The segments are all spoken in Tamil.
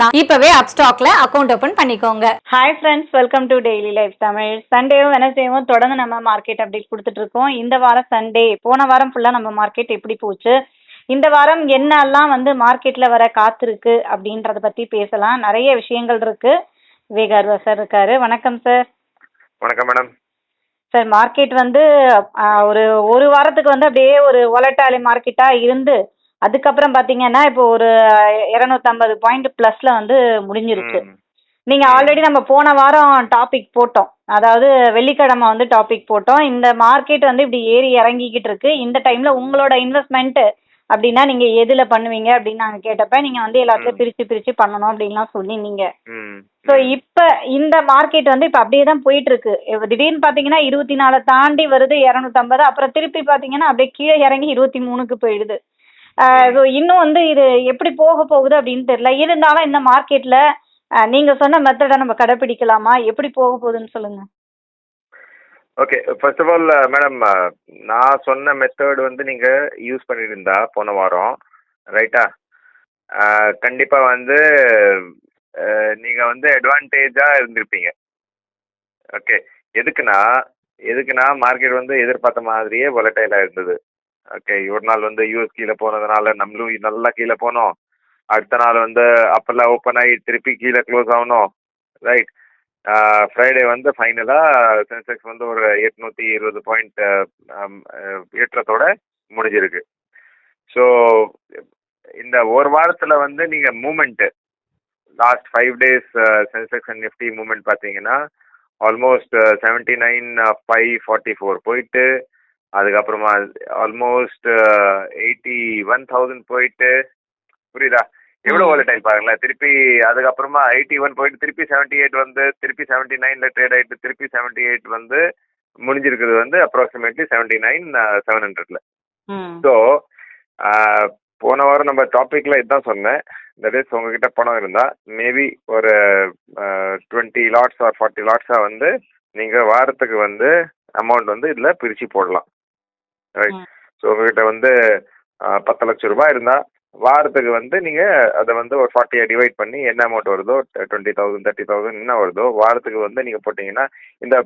மட்டும்தான் இப்பவே அப்ஸ்டாக்ல அக்கவுண்ட் ஓபன் பண்ணிக்கோங்க. Hi friends welcome to daily life Tamil சண்டேவும் வெனஸ்டேவும் தொடர்ந்து நம்ம மார்க்கெட் அப்டேட் கொடுத்துட்டு இருக்கோம். இந்த வாரம் சண்டே போன வாரம் ஃபுல்லாக நம்ம மார்க்கெட் எப்படி போச்சு? இந்த வாரம் என்னெல்லாம் வந்து மார்க்கெட்டில் வர காத்திருக்கு அப்படின்றத பற்றி பேசலாம். நிறைய விஷயங்கள் இருக்கு. விவேகார்வா சார் இருக்காரு. வணக்கம் சார் வணக்கம் மேடம் சார் மார்க்கெட் வந்து ஒரு ஒரு வாரத்துக்கு வந்து அப்படியே ஒரு ஒலட்டாலி மார்க்கெட்டாக இருந்து அதுக்கப்புறம் பார்த்தீங்கன்னா இப்போ ஒரு இரநூத்தம்பது பாயிண்ட் ப்ளஸில் வந்து முடிஞ்சிருக்கு. நீங்க ஆல்ரெடி நம்ம போன வாரம் டாபிக் போட்டோம். அதாவது வெள்ளிக்கிழமை வந்து டாபிக் போட்டோம். இந்த மார்க்கெட் வந்து இப்படி ஏறி இறங்கிக்கிட்டு இருக்கு. இந்த டைம்ல உங்களோட இன்வெஸ்ட்மெண்ட் அப்படின்னா நீங்க எதுல பண்ணுவீங்க அப்படின்னு நாங்க கேட்டப்ப நீங்க வந்து எல்லாத்தையும். பிரிச்சு பிரிச்சு பண்ணணும் அப்படின்லாம் ம். ஸோ இப்ப இந்த மார்க்கெட் வந்து இப்ப அப்படியே தான் போயிட்டு இருக்கு. திடீர்னு பாத்தீங்கன்னா இருபத்தி நாலு தாண்டி வருது இரநூத்தம்பது. அப்புறம் திருப்பி பாத்தீங்கன்னா அப்படியே கீழே இறங்கி இருபத்தி மூணுக்கு போயிடுது. இன்னும் வந்து இது எப்படி போக போகுது அப்படின்னு தெரியல. இருந்தாலும் இந்த மார்க்கெட்ல நீங்க சொன்ன மெத்தடை நம்ம கடைபிடிக்கலாமா எப்படி போக போகுதுன்னு சொல்லுங்க. Okay first of all madam நான் சொன்ன மெத்தட் வந்து நீங்க யூஸ் பண்ணியிருந்தா போன வாரம் ரைட்டா கண்டிப்பா வந்து நீங்க வந்து அட்வான்டேஜா இருந்திருப்பீங்க. ஓகே எதுக்குன்னா எதுக்குன்னா மார்க்கெட் வந்து எதிர்பார்த்த மாதிரியே வொலட்டைலாக இருந்தது. ஓகே ஒரு நாள் வந்து யூஎஸ் கீழே போனதுனால நம்மளும் நல்லா கீழே போனோம். அடுத்த நாள் வந்து அப்பெல்லாம் ஓப்பன் ஆகி திருப்பி கீழே க்ளோஸ் ஆகணும் ரைட் ஃப்ரைடே வந்து ஃபைனலாக சென்செக்ஸ் வந்து ஒரு எட்நூற்றி இருபது பாயிண்ட் ஏற்றத்தோட முடிஞ்சிருக்கு. ஸோ இந்த ஒரு வாரத்தில் வந்து நீங்கள் movement last five days Sensex and Nifty movement பார்த்தீங்கன்னா almost seventy nine five forty four போயிட்டு அதுக்கப்புறமா ஆல்மோஸ்ட் எயிட்டி ஒன் தௌசண்ட் போயிட்டு புரியுதா? எவ்வளோ. வாலடைல் பாருங்களேன். திருப்பி அதுக்கப்புறமா எயிட்டி ஒன் போயிட்டு திருப்பி செவன்ட்டி எயிட் வந்து திருப்பி செவன்ட்டி நைனில் ட்ரேட் ஆகிட்டு திருப்பி செவன்ட்டி எயிட் வந்து முடிஞ்சிருக்கிறது வந்து அப்ராக்சிமேட்லி செவன்ட்டி நைன் செவன் ஹண்ட்ரட்ல ஸோ போன வாரம் நம்ம டாபிக்ல இதுதான் சொன்னேன். தட் இஸ் உங்ககிட்ட பணம் இருந்தா மேபி ஒரு டுவெண்ட்டி லாட்ஸ் ஆர் ஃபார்ட்டி லாட்ஸாக வந்து நீங்க வாரத்துக்கு வந்து அமௌண்ட் வந்து இதுல பிரிச்சு போடலாம். ரைட். ஸோ உங்ககிட்ட வந்து பத்து லட்சம் ரூபாய் இருந்தா வாரத்துக்கு வந்து நீங்க அதை வந்து ஒரு ஃபார்ட்டியை டிவைட் பண்ணி என்ன அமௌண்ட் வருதோ டுவெண்ட்டி தௌசண்ட் தேர்ட்டி தௌசண்ட் என்ன வருதோ வாரத்துக்கு வந்து நீங்க போட்டீங்கன்னா இந்த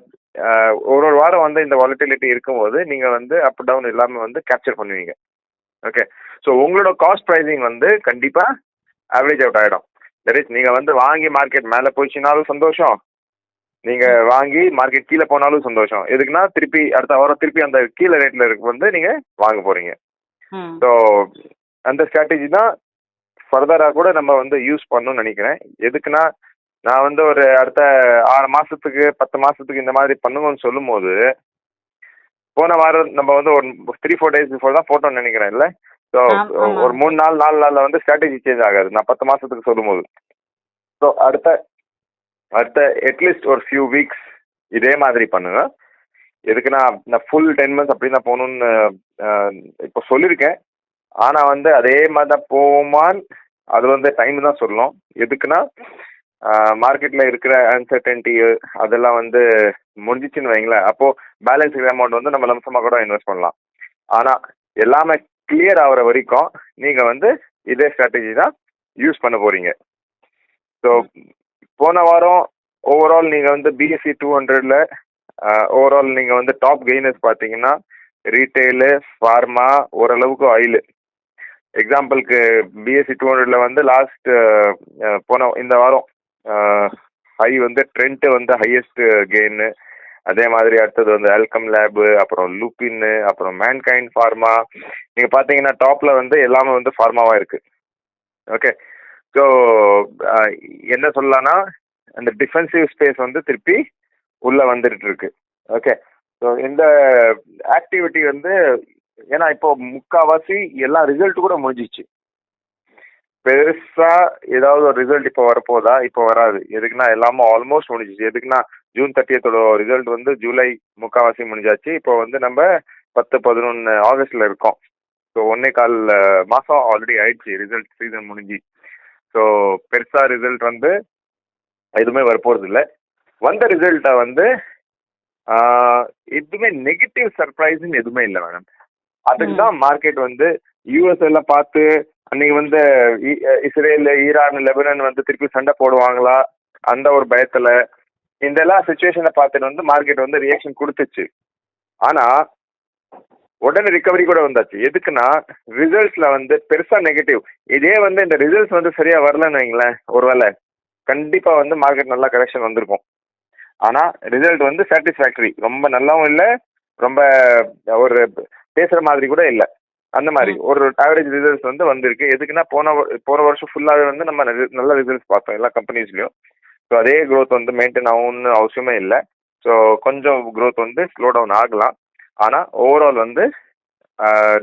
ஒரு ஒரு வாரம் வந்து இந்த வாலட்டிலிட்டி இருக்கும்போது நீங்க வந்து அப் டவுன் இல்லாம வந்து கேப்சர் பண்ணுவீங்க. ஓகே ஸோ உங்களோட காஸ்ட் ப்ரைசிங் வந்து கண்டிப்பா ஆவரேஜ் அவுட் ஆயிடும். தட் இஸ் நீங்க வந்து வாங்கி மார்க்கெட் மேலே போச்சுனாலும் சந்தோஷம். நீங்க வாங்கி மார்க்கெட் கீழே போனாலும் சந்தோஷம். எதுக்குன்னா திருப்பி அடுத்த வாரம் திருப்பி அந்த கீழே ரேட்ல இருக்கு வந்து நீங்க வாங்க போறீங்க. ஸோ அந்த ஸ்ட்ராட்டஜி தான் ஃபர்தராக கூட நம்ம வந்து யூஸ் பண்ணணும்னு நினைக்கிறேன். எதுக்குன்னா நான் வந்து ஒரு அடுத்த ஆறு மாசத்துக்கு பத்து மாசத்துக்கு இந்த மாதிரி பண்ணுங்கன்னு சொல்லும்போது போன வாரம் நம்ம வந்து ஒரு த்ரீ ஃபோர் டேஸ் பிஃபோர் தான் போட்டோம்னு நினைக்கிறேன் இல்லை? ஸோ. ஒரு மூணு நாள் நாலு நாளில் வந்து ஸ்ட்ராட்டஜி சேஞ்ச் ஆகாது. நான் பத்து மாசத்துக்கு சொல்லும்போது. ஸோ அடுத்த அடுத்த அட்லீஸ்ட் ஒரு ஃபியூ வீக்ஸ் இதே மாதிரி பண்ணுங்க. எதுக்குன்னா நான் ஃபுல் டென் மந்த்ஸ் அப்படி தான் போகணுன்னு இப்போ சொல்லியிருக்கேன். ஆனால் வந்து அதே மாதிரி தான் போகுமான்னு அது வந்து டைம் தான் சொல்லணும். எதுக்குன்னா மார்க்கெட்டில் இருக்கிற அன்சர்டன்டி அதெல்லாம் வந்து முடிஞ்சிச்சுன்னு வைங்களேன். அப்போது பேலன்ஸ் அமௌண்ட் வந்து நம்ம லம்சமாக கூட இன்வெஸ்ட் பண்ணலாம். ஆனால் எல்லாமே கிளியர் ஆகிற வரைக்கும் நீங்கள் வந்து இதே ஸ்ட்ராட்டஜி தான் யூஸ் பண்ண போகிறீங்க ஸோ போன வாரம் ஓவரால் நீங்கள் வந்து பிஎஸ்சி டூ ஹண்ட்ரடில் ஓவரால் நீங்கள் வந்து டாப் கெய்னர்ஸ் பார்த்தீங்கன்னா ரீட்டெயிலு ஃபார்மா ஓரளவுக்கு ஆயிலு எக்ஸாம்பிளுக்கு பிஎஸ்சி டூ ஹண்ட்ரடில் வந்து லாஸ்ட் போன இந்த வாரம் ஹை வந்து ட்ரெண்ட் வந்து ஹையஸ்ட் கெயின்னு அதே மாதிரி அடுத்தது வந்து அல்கம் லேபு அப்புறம் லூப்பின்னு அப்புறம் மேன்கைண்ட் ஃபார்மா நீங்கள் பார்த்தீங்கன்னா டாப்பில் வந்து எல்லாமே வந்து ஃபார்மாவாக இருக்குது ஓகே ஸோ என்ன சொல்லலாம்னா அந்த டிஃபென்சிவ் ஸ்பேஸ் வந்து திருப்பி உள்ளே வந்துட்டு இருக்கு ஓகே ஸோ இந்த ஆக்டிவிட்டி வந்து ஏன்னா இப்போ முக்காவாசி எல்லா ரிசல்ட் கூட முடிஞ்சிச்சு. பெருசா ஏதாவது ஒரு ரிசல்ட் இப்போ வரப்போதா? இப்போ வராது. எதுக்குன்னா எல்லாமே ஆல்மோஸ்ட் முடிஞ்சிச்சு. எதுக்குன்னா ஜூன் தேர்ட்டியத்தோட ரிசல்ட் வந்து ஜூலை முக்காவாசி முடிஞ்சாச்சு. இப்போ வந்து நம்ம பத்து பதினொன்று ஆகஸ்ட்ல இருக்கோம். ஸோ ஒன்னே கால் மாதம் மாசம் ஆல்ரெடி ஆயிடுச்சு. ரிசல்ட் சீசன் முடிஞ்சு. ஸோ பெருசா ரிசல்ட் வந்து எதுவுமே வரப்போறது இல்லை வந்த ரிசல்ட்டை வந்து எதுவுமே நெகட்டிவ் சர்ப்ரைஸ்ன்னு எதுவுமே இல்லை மேடம் அதுக்கு தான் மார்க்கெட் வந்து யூஎஸ் எல்லாம் பார்த்து அன்னைக்கு வந்து இஸ்ரேல் ஈரான் லெபனன் வந்து திருப்பி சண்டை போடுவாங்களா? அந்த ஒரு பயத்துல இந்த எல்லா சுச்சுவேஷனை பார்த்துட்டு வந்து மார்க்கெட் வந்து ரியாக்ஷன் கொடுத்துச்சு. ஆனா உடனே ரிகவரி கூட வந்தாச்சு. எதுக்குன்னா ரிசல்ட்ஸ்ல வந்து பெருசா நெகட்டிவ் இதே வந்து இந்த ரிசல்ட்ஸ் வந்து சரியா வரலன்னு வைங்களேன் ஒருவேளை. கண்டிப்பா வந்து மார்க்கெட் நல்லா கரெக்ஷன் வந்திருக்கும். ஆனா ரிசல்ட் வந்து சாட்டிஸ்ஃபேக்டரி ரொம்ப நல்லாவும் இல்லை ரொம்ப ஒரு பேசுற மாதிரி கூட இல்லை. அந்த மாதிரி. ஒரு ஆவரேஜ் ரிசல்ட்ஸ் வந்து வந்திருக்கு. எதுக்குன்னா போன போன வருஷம் ஃபுல்லாகவே வந்து நம்ம நல்ல- ரிசல்ட்ஸ் பார்த்தோம் எல்லா கம்பெனிஸ்லயும் ஸோ அதே growth வந்து மெயின்டைன் ஆகும்னு அவசியமே இல்லை. ஸோ கொஞ்சம் growth வந்து ஸ்லோ டவுன் ஆகலாம். ஆனால் ஓவரால் வந்து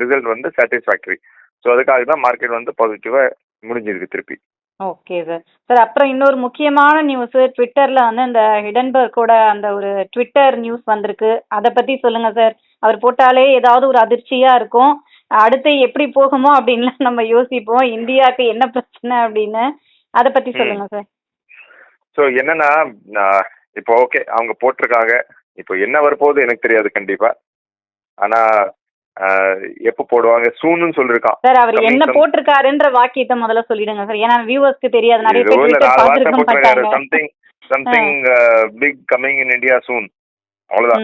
ரிசல்ட் வந்து சாட்டிஸ்ஃபேக்டரி ஸோ அதுக்காக தான் மார்க்கெட் வந்து பாசிட்டிவாக முடிஞ்சிருக்கு திருப்பி. ஓகே சார் சார் அப்புறம் இன்னொரு முக்கியமான நியூஸ் ட்விட்டர்ல வந்து அந்த ஹிடன்பர்க்கோட அந்த ஒரு ட்விட்டர் நியூஸ் வந்திருக்கு. அதை பத்தி சொல்லுங்க சார் அவர் போட்டாலே ஏதாவது ஒரு அதிர்ச்சியா இருக்கும். அடுத்து எப்படி போகுமோ அப்படின்லாம் நம்ம யோசிப்போம். இந்தியாவுக்கு என்ன பிரச்சனை அப்படின்னு. அதை பத்தி சொல்லுங்க சார் ஸோ என்னன்னா இப்போ ஓகே அவங்க போட்டிருக்காங்க. இப்போ என்ன வரப்போகுது எனக்கு தெரியாது கண்டிப்பா. ஆனா எப்போ போடுவாங்க? சூன்னு சொல்லியிருக்கான் சார் அவர் என்ன போட்டிருக்காருன்ற வாக்கியத்தை முதல்ல சொல்லிடுங்க சார் ஏன்னா வியூவர்ஸ்க்கு தெரியாது. நிறைய பேர் something something big coming in India soon அவ்வளவுதான்.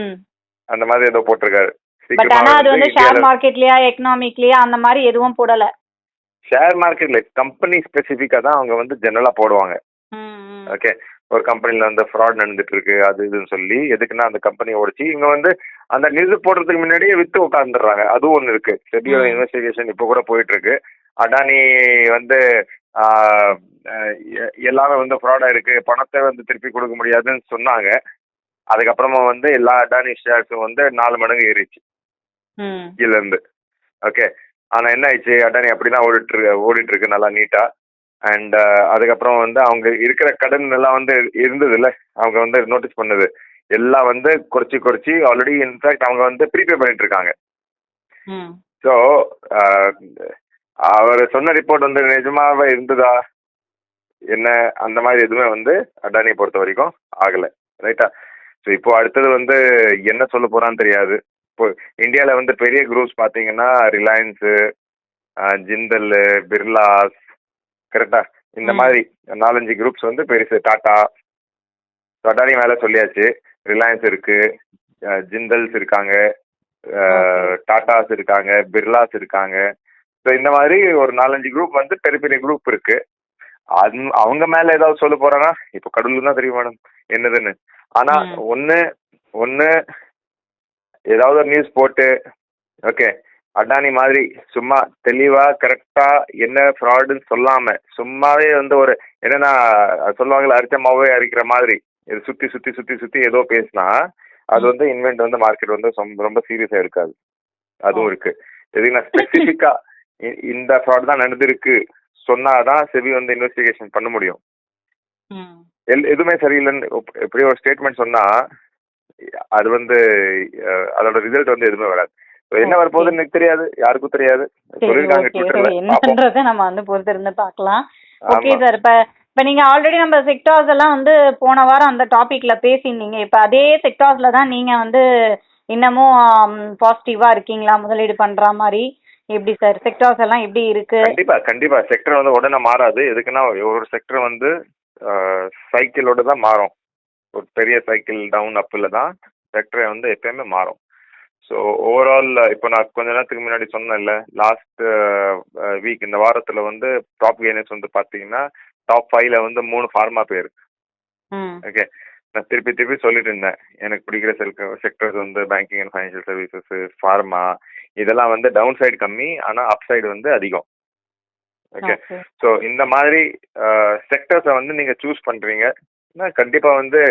அந்த மாதிரி ஏதோ போட்டிருக்காரு. பட் ஆனா அது வந்து ஷேர் மார்க்கெட்லயா எக்கனாமிக்லயா அந்த மாதிரி எதுவும் போடல. ஷேர் மார்க்கெட்ல கம்பெனி ஸ்பெசிஃபிக்கா தான் அவங்க வந்து ஜெனரலா போடுவாங்க. ஓகே ஒரு கம்பெனில வந்து ஃப்ராட் நடந்துட்டு இருக்கு அது இதுன்னு சொல்லி எதுக்குன்னா அந்த கம்பெனி ஓடிச்சு இங்க வந்து அந்த நியூஸ் போடுறதுக்கு முன்னாடியே வித்து உட்காந்துடுறாங்க அதுவும் ஒன்று இருக்கு. செபியோட. இன்வெஸ்டிகேஷன் இப்போ கூட போயிட்டு இருக்கு அடானி வந்து எல்லாமே வந்து ஃப்ராடா இருக்கு பணத்தை வந்து திருப்பி கொடுக்க முடியாதுன்னு சொன்னாங்க. அதுக்கப்புறமா வந்து எல்லா அடானி ஷேர்ஸும் வந்து நாலு மடங்கு ஏறிச்சு இருந்து. ஓகே ஆனா என்ன ஆயிடுச்சு? அடானி அப்படிதான் ஓடிட்டு இருக்கு ஓடிட்டு இருக்கு நல்லா நீட்டா அண்ட் அதுக்கப்புறம் வந்து அவங்க இருக்கிற கடன் எல்லாம் வந்து இருந்தது இல்ல அவங்க வந்து நோட்டீஸ் பண்ணது. எல்லாம் வந்து குறைச்சி குறைச்சி ஆல்ரெடி இன்ஃபேக்ட் அவங்க வந்து ப்ரீபே பண்ணிட்டு இருக்காங்க. ஸோ அவர் சொன்ன ரிப்போர்ட் வந்து நிஜமாவே இருந்ததா? என்ன? அந்த மாதிரி எதுவுமே வந்து அடானியை பொறுத்த வரைக்கும் ஆகலை. ரைட்டா ஸோ இப்போ அடுத்தது வந்து என்ன சொல்ல போறான்னு தெரியாது. இப்போ இந்தியாவில் வந்து பெரிய குரூப்ஸ் பார்த்தீங்கன்னா ரிலையன்ஸு ஜிந்தல் பிர்லாஸ் கரெக்டா? இந்த. மாதிரி நாலஞ்சு குரூப்ஸ் வந்து பெருசு. டாடா அடானி மேலே சொல்லியாச்சு. ரிலையன்ஸ் இருக்கு. ஜிந்தல்ஸ் இருக்காங்க. டாடாஸ் இருக்காங்க. பிர்லாஸ் இருக்காங்க. ஸோ இந்த மாதிரி ஒரு நாலஞ்சு குரூப் வந்து பெரிய பெரிய குரூப் இருக்கு. அது அவங்க மேல ஏதாவது சொல்ல போறானா? இப்போ கடவுளுக்கு தான் தெரியும் மேடம். என்னதுன்னு. ஆனா. ஒண்ணு ஒண்ணு ஏதாவது ஒரு நியூஸ் போட்டு ஓகே. அடானி மாதிரி சும்மா தெளிவா கரெக்டா என்ன ஃப்ராடுன்னு சொல்லாம சும்மாவே வந்து ஒரு என்னன்னா சொல்லுவாங்கல்ல அரிச்ச மாவே அரிக்கிற மாதிரி இது சுத்தி சுத்தி சுத்தி சுத்தி ஏதோ பேசினா அது. வந்து இன்வென்ட் வந்து மார்க்கெட் வந்து ரொம்ப சீரியஸா இருக்காது. அதுவும். இருக்கு. எதுக்குன்னா ஸ்பெசிஃபிக்கா இந்த ஃப்ராட் தான் நடந்திருக்கு. சொன்னாதான் செபி வந்து இன்வெஸ்டிகேஷன் பண்ண முடியும். எதுவுமே சரியில்லைன்னு எப்படியோ ஒரு ஸ்டேட்மெண்ட் சொன்னா அது வந்து அதோட ரிசல்ட் வந்து எதுவுமே வராது. என்ன. வரப்போகுதுன்னு எனக்கு தெரியாது. யாருக்கும் தெரியாது. என்னன்றதை நம்ம வந்து பொறுத்திருந்து பார்க்கலாம். ஓகே சார் இப்ப இப்ப நீங்க ஆல்ரெடி நம்ம செக்டார்ஸ் எல்லாம் வந்து போன வாரம் அந்த டாபிக்ல பேசியிருந்தீங்க. இப்ப அதே செக்டார்ஸ்ல தான் நீங்க வந்து இன்னமும் பாசிட்டிவா இருக்கீங்களா? முதலீடு பண்ற மாதிரி. எப்படி சார் செக்டார்ஸ் எல்லாம் எப்படி இருக்கு? கண்டிப்பா கண்டிப்பா. செக்டர் வந்து உடனே மாறாது. எதுக்குன்னா ஒரு செக்டர் வந்து சைக்கிளோட தான் மாறும். ஒரு பெரிய சைக்கிள் டவுன் அப்பில் தான் செக்டரை வந்து எப்பயுமே மாறும். ஸோ ஓவரால் இப்போ நான் கொஞ்ச நேரத்துக்கு முன்னாடி சொன்னேன்ல லாஸ்ட் வீக் இந்த வாரத்தில் வந்து டாப் கெய்னர்ஸ் வந்து பார்த்தீங்கன்னா டாப் ஃபைவ்ல வந்து மூணு ஃபார்மா பேர். ஓகே நான் திருப்பி திருப்பி சொல்லிட்டு இருந்தேன். எனக்கு பிடிக்கிற செக்டர்ஸ் வந்து banking and financial services pharma இதெல்லாம் வந்து டவுன் சைடு கம்மி ஆனால் அப் சைடு வந்து அதிகம். ஓகே ஸோ இந்த மாதிரி செக்டர்ஸை வந்து நீங்கள் சூஸ் பண்ணுறீங்க கண்டிப்பாக வந்து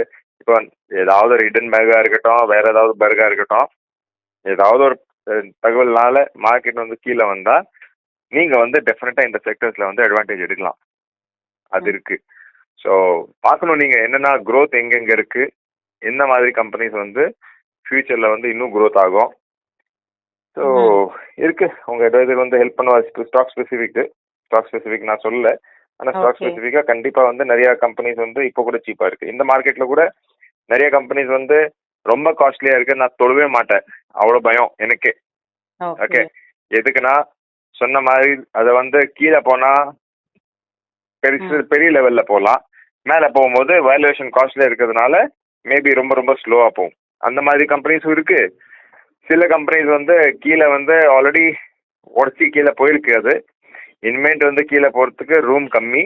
இப்போ ஏதாவது ஒரு ஹிடன் பேக்காக இருக்கட்டும் வேற ஏதாவது பேர்காக இருக்கட்டும் ஏதாவது ஒரு தகவல்னால மார்க்கெட் வந்து கீழே வந்தால் நீங்க வந்து டெஃபினட்டா இந்த செக்டர்ஸ்ல வந்து அட்வான்டேஜ் எடுக்கலாம். அது இருக்கு. ஸோ பார்க்கணும் நீங்க என்னென்ன growth எங்கெங்க இருக்கு எந்த மாதிரி கம்பெனிஸ் வந்து ஃபியூச்சர்ல வந்து இன்னும் growth ஆகும். ஸோ இருக்கு. உங்க ஏதாவது வந்து ஹெல்ப் பண்ணுவா ஸ்டாக் ஸ்பெசிஃபிக் ஸ்டாக் ஸ்பெசிஃபிக் நான் சொல்லல. ஆனா ஸ்டாக். ஸ்பெசிஃபிக்கா கண்டிப்பா வந்து நிறைய கம்பெனிஸ் வந்து இப்போ கூட சீப்பா இருக்கு. இந்த மார்க்கெட்ல கூட நிறைய கம்பெனிஸ் வந்து ரொம்ப காஸ்ட்லியா இருக்கு நான் தொழவே மாட்டேன். அவ்வளவு பயம் எனக்கு. ஓகே எதுக்குன்னா சொன்ன மாதிரி அதை வந்து கீழே போனா பெருசு பெரிய லெவல்ல போகலாம் மேலே போகும்போது வேல்யூவேஷன் காஸ்ட்ல இருக்கிறதுனால மேபி ரொம்ப ரொம்ப ஸ்லோவா போகும். அந்த மாதிரி கம்பெனிஸும் இருக்கு. சில கம்பெனிஸ் வந்து கீழே வந்து ஆல்ரெடி உடச்சி கீழே போயிருக்கு அது. இனிமேட்டு வந்து கீழே போறதுக்கு ரூம் கம்மி.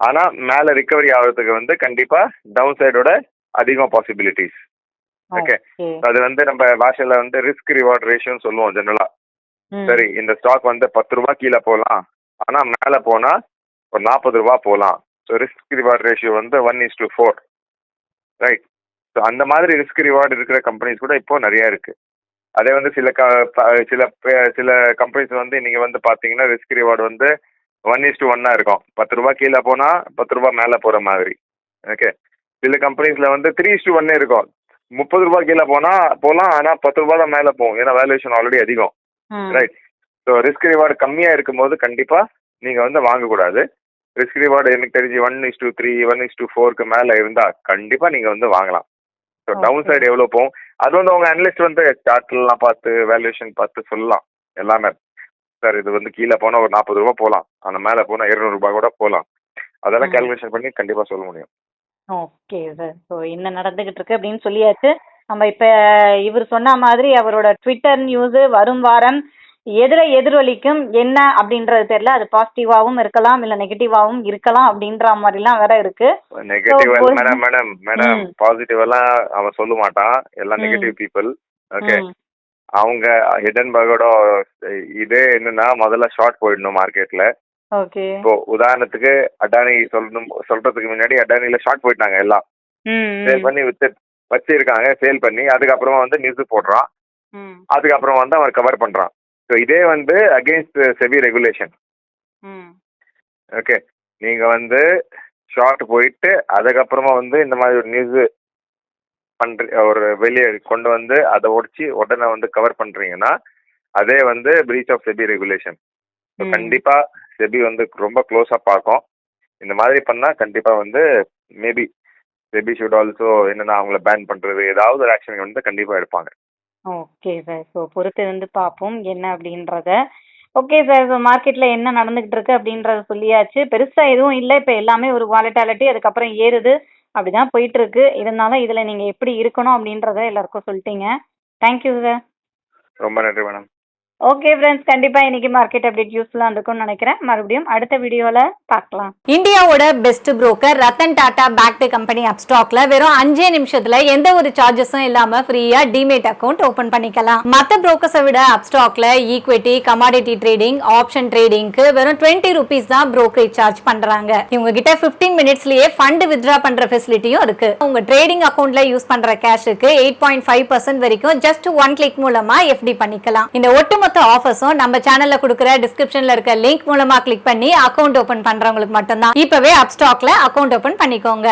ஆனா மேல ரிகவரி ஆகிறதுக்கு வந்து கண்டிப்பா டவுன் சைடோட அதிகம் பாசிபிலிட்டிஸ் ஓகே அது வந்து நம்ம பாஷையில வந்து ரிஸ்க் ரிவார்ட் ரேஷியோன்னு சொல்லுவோம் ஜெனரலா. சரி இந்த ஸ்டாக் வந்து பத்து ரூபாய் கீழே போகலாம் ஆனா மேலே போனா ஒரு நாற்பது ரூபாய் போகலாம் ஸோ ரிஸ்க் ரிவார்ட் ரேஷியோ வந்து one is to four right so அந்த மாதிரி ரிஸ்க் ரிவார்டு இருக்கிற கம்பெனிஸ் கூட இப்போ நிறைய இருக்கு. அதே வந்து சில க சில சில கம்பெனிஸ் வந்து நீங்க வந்து பாத்தீங்கன்னா ரிஸ்க் ரிவார்டு வந்து ஒன் இஸ் டு ஒன்னா இருக்கும். பத்து ரூபாய் கீழே போனா பத்து ரூபாய் மேலே போற மாதிரி. ஓகே சில கம்பெனிஸ்ல வந்து த்ரீ இஸ் டு ஒன்னே இருக்கும். முப்பது ரூபாய் கீழே போனா போகலாம் ஆனா பத்து ரூபாய் தான் மேலே போகும். ஏன்னா வேல்யூவேஷன் ஆல்ரெடி அதிகம். ரைட் ஸோ ரிஸ்க் ரிவார்டு கம்மியாக இருக்கும்போது கண்டிப்பாக நீங்கள் வந்து வாங்கக்கூடாது. ரிஸ்க் ரிவார்டு எனக்கு தெரிஞ்சு one is to three one is to ஃபோருக்கு மேலே இருந்தால் கண்டிப்பாக நீங்கள் வந்து வாங்கலாம். So down. சைடு எவ்வளோ போகும்? அது வந்து உங்கள் அனலிஸ்ட் வந்து சார்ட்லாம் பார்த்து வேல்யூவேஷன் பார்த்து சொல்லலாம். எல்லாமே. சார் இது வந்து கீழே போனால் ஒரு நாற்பது ரூபா போகலாம் அந்த மேலே போனால் இரநூறுபா கூட போகலாம் அதெல்லாம். கால்குலேஷன் பண்ணி கண்டிப்பாக சொல்ல முடியும். ஓகே சார் ஸோ என்ன நடந்துகிட்டு இருக்கு அப்படின்னு சொல்லியாச்சு. நம்ம இப்ப இவர் சொன்ன மாதிரி அவரோட ட்விட்டர் நியூஸ் வரும் வாரம் எதுல எதிரொலிக்கும் என்ன அப்படின்றது தெரியல. அது பாசிட்டிவாவும் இருக்கலாம் இல்ல நெகட்டிவாவும் இருக்கலாம் அப்படின்ற மாதிரிலாம் வேற இருக்கு. Negative madam madam madam. Positive எல்லாம் அவன் சொல்ல மாட்டான் எல்லாம். Negative people okay. அவங்க ஹிடன்பர்கோட இதே என்னன்னா முதல்ல ஷார்ட் போயிடணும் மார்க்கெட்ல இப்போ உதாரணத்துக்கு அடானி சொல்லணும் சொல்றதுக்கு முன்னாடி அடானில ஷார்ட் போயிட்டாங்க எல்லாம். சேல் பண்ணி வித்து வச்சிருக்காங்க சேல் பண்ணி அதுக்கப்புறமா வந்து நியூஸ் போடுறான். அதுக்கப்புறம் வந்து அவன் கவர் பண்றான். ஸோ இதே வந்து அகெயின்ஸ்ட் செபி ரெகுலேஷன். ஓகே நீங்க வந்து ஷார்ட் போயிட்டு அதுக்கப்புறமா வந்து இந்த மாதிரி ஒரு நியூஸ் பண்ற ஒரு வெளியே கொண்டு வந்து அதை உடைச்சி உடனே வந்து கவர் பண்றீங்கன்னா அதே வந்து பிரீச் ஆஃப் செபி ரெகுலேஷன். கண்டிப்பா செபி வந்து ரொம்ப க்ளோஸா பார்க்கும். இந்த மாதிரி பண்ணா கண்டிப்பா வந்து மேபி செபி ஷுட் ஆல்சோ என்னன்னா அவங்கள பேன் பண்றது ஏதாவது ஒரு ஆக்ஷன் வந்து கண்டிப்பா எடுப்பாங்க. ஓகே சார் ஸோ பொறுத்து வந்து பார்ப்போம் என்ன அப்படின்றத. ஓகே சார் ஸோ மார்க்கெட்டில் என்ன நடந்துகிட்டு இருக்கு அப்படின்றத சொல்லியாச்சு. பெருசாக எதுவும் இல்லை. இப்போ எல்லாமே ஒரு வாலட்டாலிட்டி அதுக்கப்புறம் ஏறுது. அப்படிதான் போயிட்டு இருக்கு இருந்தாலும் இதில் நீங்கள் எப்படி இருக்கணும் அப்படின்றத எல்லாருக்கும் சொல்லிட்டீங்க. தேங்க்யூ சார் ரொம்ப நன்றி மேடம் ஓகே ஃப்ரெண்ட்ஸ் கண்டிப்பா இன்னைக்கு மார்க்கெட் அப்டேட் யூஸ்ஃபுல்லா இருக்கும்னு நினைக்கிறேன். மறுபடியும் அடுத்த வீடியோல பார்க்கலாம். இந்தியாவோட best broker Ratan Tata backed company அப்ஸ்டாக்ல வெறும் அஞ்சே நிமிஷத்துல எந்த ஒரு சார்ஜஸும் இல்லாம ஃப்ரீயா டிமேட் அக்கௌண்ட் ஓபன் பண்ணிக்கலாம். மத்த புரோக்கர்ஸை விட அப்ஸ்டாக்ல ஈக்விட்டி கமாடிட்டி ட்ரேடிங் ஆப்ஷன் ட்ரேடிங்க்கு வெறும் டுவெண்ட்டி ருபீஸ் தான் புரோக்கரேஜ் சார்ஜ் பண்றாங்க. இவங்க கிட்ட 15 மினிட்ஸ்லயே ஃபண்ட் வித்ரா பண்ற ஃபெசிலிட்டியும் இருக்கு. உங்க ட்ரேடிங் அக்கௌண்ட்ல யூஸ் பண்ற கேஷுக்கு எயிட் பாயிண்ட் ஃபைவ் பர்சன்ட் வரைக்கும் ஜஸ்ட் ஒன் கிளிக் மூலமா எஃப்டி பண்ணிக்கலாம். இந்த ஒட்டுமொத்த ஆஃபர்ஸும் நம்ம சேனல்ல கொடுக்குற டிஸ்கிரிப்ஷன்ல இருக்க லிங்க் மூலமா கிளிக் பண்ணி அக்கவுண்ட் ஓபன் பண்றவங்களுக்கு மட்டும்தான். இப்பவே அப் ஸ்டாக்ல அக்கவுண்ட் ஓபன் பண்ணிக்கோங்க.